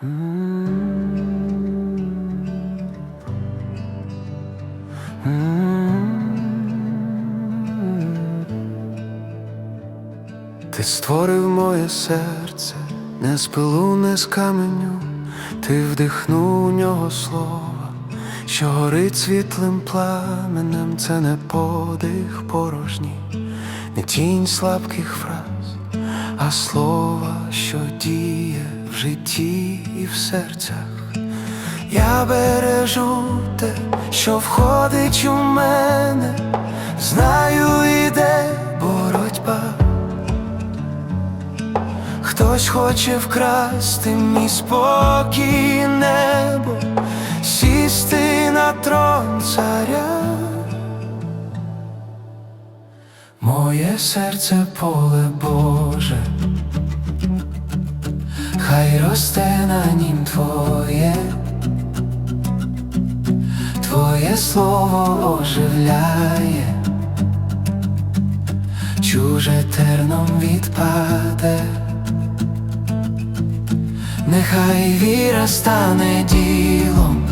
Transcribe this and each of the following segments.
Ти створив моє серце, не з пилу, не з каменю, ти вдихнув у нього слова, що горить світлим пламенем, це не подих порожній, не тінь слабких фраз, а слова, що діє в житті і в серцях. Я бережу те, що входить у мене, знаю, іде боротьба. Хтось хоче вкрасти мій спокій небо, сісти Серце поле Боже, хай росте на нім Твоє, Твоє слово оживляє, чуже терном відпаде. Нехай віра стане ділом,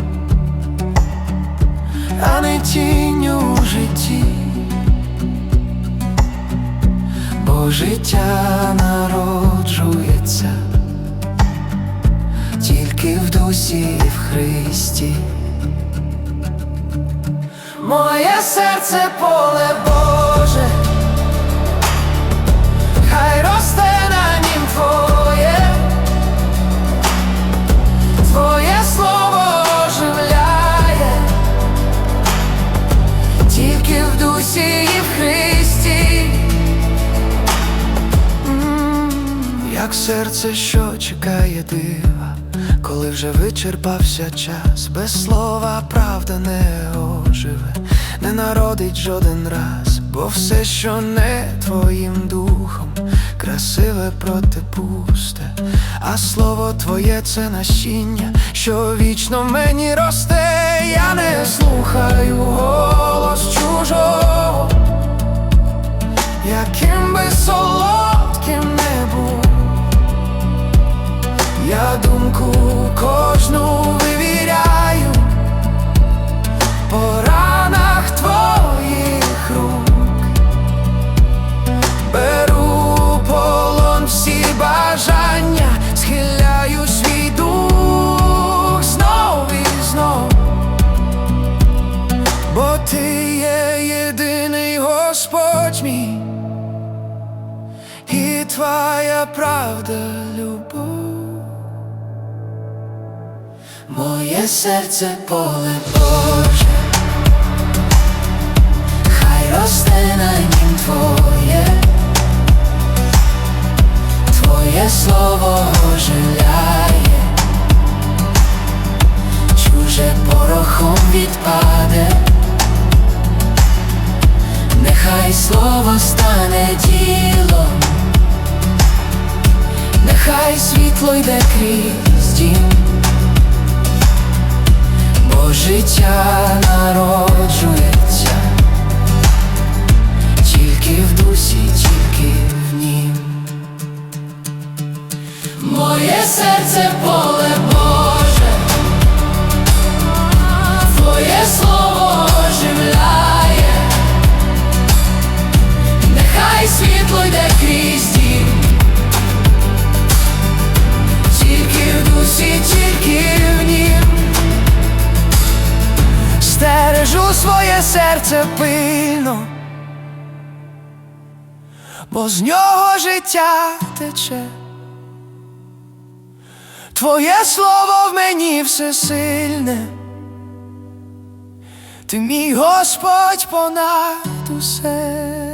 а не тінню в житті, життя народжується тільки в дусі і в Христі. Моє серце поле Боже, як серце, що чекає дива, коли вже вичерпався час, без слова правда не оживе, не народить жоден раз, бо все, що не твоїм духом, красиве проте пусте, а слово твоє це насіння, що вічно в мені росте, я не слухаю голос чужого, яким би солодким Думку кожну вивіряю. По ранах твоїх рук, беру полон всі бажання, схиляю свій дух знов і знов, бо ти є єдиний Господь мій, і твоя правда любов. Моє серце поле Боже, хай росте на нім Твоє, Твоє слово оживляє, чуже порохом відпаде, нехай слово стане ділом, нехай світло йде крізь дім. Життя народжується Стережу своє серце пильно, бо з нього життя тече. Твоє слово в мені всесильне, ти мій Господь понад усе.